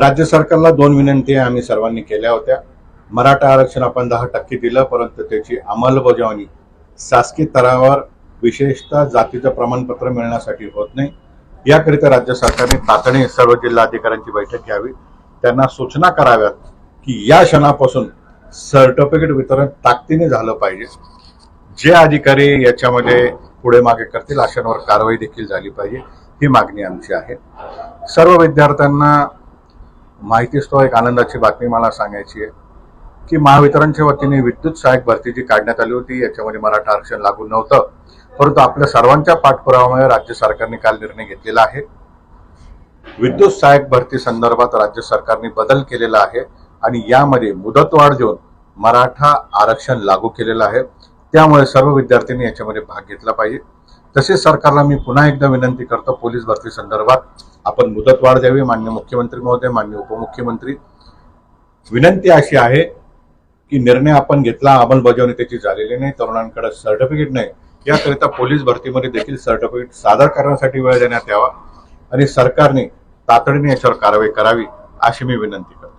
राज्य सरकारला दोन विनंती आम्ही सर्वांनी केल्या होत्या. मराठा आरक्षण आपण दहा टक्के दिलं परंतु त्याची अंमलबजावणी शासकीय स्तरावर विशेषतः जातीचं प्रमाणपत्र मिळण्यासाठी होत नाही. याकरिता राज्य सरकारने तातडीने सर्व जिल्हाधिकाऱ्यांची बैठक घ्यावी. त्यांना सूचना कराव्यात की या क्षणापासून सर्टिफिकेट वितरण ताकदीने झालं पाहिजे. जे अधिकारी याच्यामध्ये पुढे मागे करतील अशांवर कारवाई देखील झाली पाहिजे ही मागणी आमची आहे. सर्व विद्यार्थ्यांना माहिती असतो एक आनंदाची बातमी मला सांगायची आहे की महावितरणच्या वतीने विद्युत सहाय्यक भरती जी काढण्यात आली होती याच्यामध्ये मराठा आरक्षण लागू नव्हतं. परंतु आपल्या सर्वांच्या पाठपुराव्यामुळे राज्य सरकारने काल निर्णय घेतलेला आहे. विद्युत सहाय्यक भरती संदर्भात राज्य सरकारने बदल केलेला आहे आणि यामध्ये मुदतवाढ देऊन मराठा आरक्षण लागू केलेलं आहे. त्यामुळे सर्व विद्यार्थ्यांनी याच्यामध्ये भाग घेतला पाहिजे. तसेच सरकारला मी पुन्हा एकदा विनंती करतो पोलीस भरती संदर्भात. आपण मुदतवाढ द्यावी मान्य मुख्यमंत्री महोदय मान्य उपमुख्यमंत्री. विनंती अशी आहे की निर्णय आपण घेतला अंमलबजावणी त्याची झालेली नाही तरुणांकडे सर्टिफिकेट नाही. याकरिता पोलीस भरतीमध्ये देखील सर्टिफिकेट सादर करण्यासाठी वेळ देण्यात यावा आणि सरकारने तातडीने याच्यावर कारवाई करावी अशी मी विनंती करतो.